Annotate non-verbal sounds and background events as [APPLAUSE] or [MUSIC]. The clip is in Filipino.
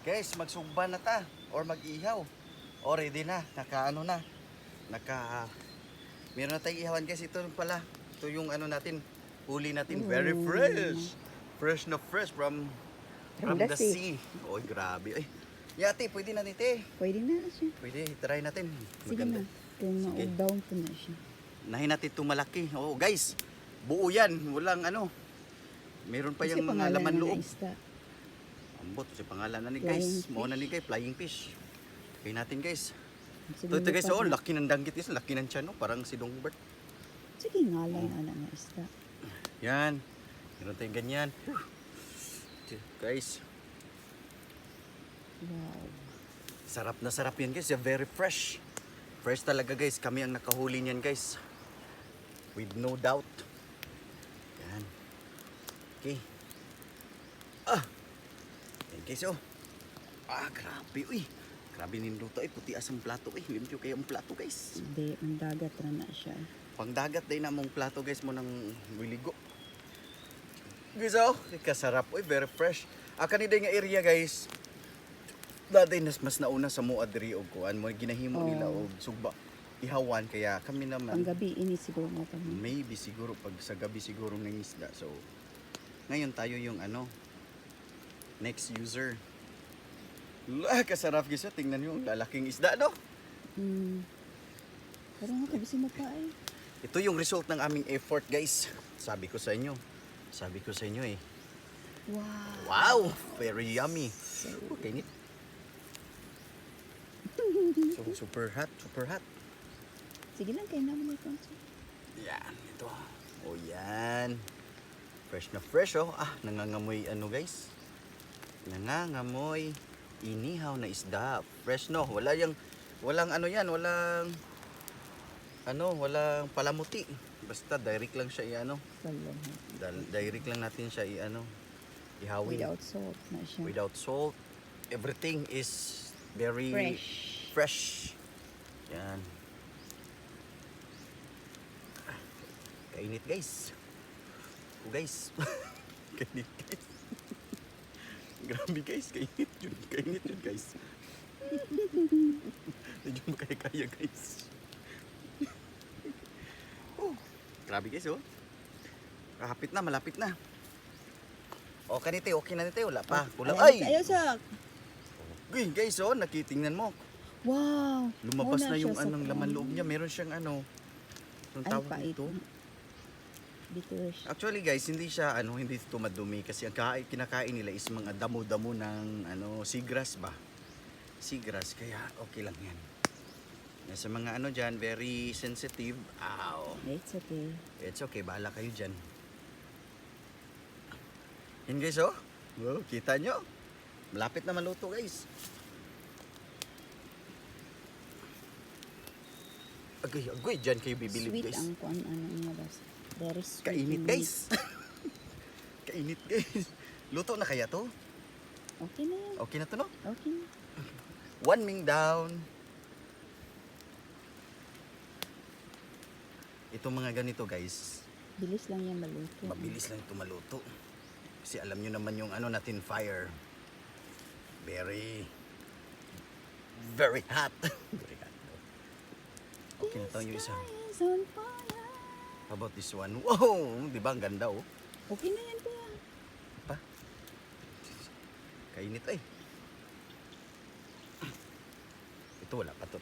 Guys, magsugba na ta or mag-ihaw. O ready na, naka ano na. Naka Meron na tayong ihawan guys. Ito pala. Ito yung ano natin, huli natin. Very Ooh. fresh. Fresh na fresh from from, From the, the sea. Oy, grabe. Ay, yate, pwede na dito Pwede na siya. Pwede, try natin. Sige na. Kung Sige. ma-down po na siya. Nahin natin itong malaki. Oo, guys. Buo yan. Walang ano. Meron pa Kasi yung mga laman na loob. na isda. Ambot, si pangalan na ni Flying guys. Mo na fish. ni guys, flying fish. Kaya natin guys. Ito, ito guys, oh, na. laki ng danggit guys. Laki ng tiyan, no? Parang si Dongbert. Sige, ngalan na na nga isda. Yan. Meron tayong ganyan. Guys, Wow. sarap na sarap yan guys. Yan, very fresh. Fresh talaga guys. Kami ang nakahuli niyan guys. With no doubt. Yan. Okay. Ah. Guys oh. Ah, grabe. Uy. Grabe niluto. Ay, puti asang plato. Ay, limpyo kayo ang plato guys. Hindi, ang dagat na na siya. Pangdagat din na mong plato guys mo ng wiligo. Guys oh, kasarap. Uy, very fresh. Ah, kanina nga area guys. Dati nas mas nauna sa mo adri og kuan mo ginahimo Oh. nila og sugba ihawan kaya kami Ang naman gabi, ini siguro na kami. maybe siguro pag sa gabi siguro ng isda. So ngayon tayo yung ano next user. La, kasarap guys. oh. Tingnan niyo ang lalaking isda no. Hmm. Pero nga, kabisi mo pa eh. Ito yung result ng aming effort, guys. Sabi ko sa inyo. Sabi ko sa inyo eh. Wow. Wow! Very yummy. So, Okay, nit. So, [LAUGHS] super hot, super hot. sige lang, kayo naman may konti. Yan, ito. O yan. Fresh na fresh, oh. Ah, nangangamoy ano, guys. Nangangamoy inihaw na isda. Fresh, no? Wala yung, walang ano yan, walang, ano, walang palamuti. Basta direct lang siya i-ano. Direct lang natin siya i-ano, ihawin. Without salt na siya. Without salt. Everything is very Fresh. fresh. Yan. Kainit guys. Oh, guys. [LAUGHS] kainit guys. Grabe guys, kainit yun. Kainit yun guys. [LAUGHS] Medyo makaya-kaya guys. oh, grabe guys oh. Kapit na, malapit na. O, kanite, okay na nite, wala pa. Kulang. Ay! Ay! Ayaw sa... Uy, guys, oh, nakitingnan mo. Wow! Lumabas Muna na yung siya sa anong laman loob niya. Meron siyang ano, anong Ay, tawag pait. dito? Bitter siya. Actually guys, hindi siya ano, hindi ito madumi kasi ang kain, kinakain nila is mga damo-damo ng ano, seagrass ba? Seagrass, kaya okay lang yan. Sa mga ano dyan, very sensitive. Ow. It's okay. It's okay, bahala kayo dyan. Yan guys, oh. Oh, kita nyo? Malapit na maluto guys. Agay, agay, dyan kayo bibilib Sweet guys. ang kuan ano niya bas. Very sweet. Kainit guys. [LAUGHS] Kainit guys. Luto na kaya to? Okay na yan. Okay na to no? Okay na. One ming down. Itong mga ganito guys, Bilis lang yan maluto. mabilis lang ito maluto. Kasi alam nyo naman yung ano natin fire. Very, very hot. [LAUGHS] very hot. Okay na to yung isa. Is on fire. How about this one? [LAUGHS] Wow! Di ba ang ganda oh? Okay na yan kuya. Pa? Kainit ay. Ito wala pa to.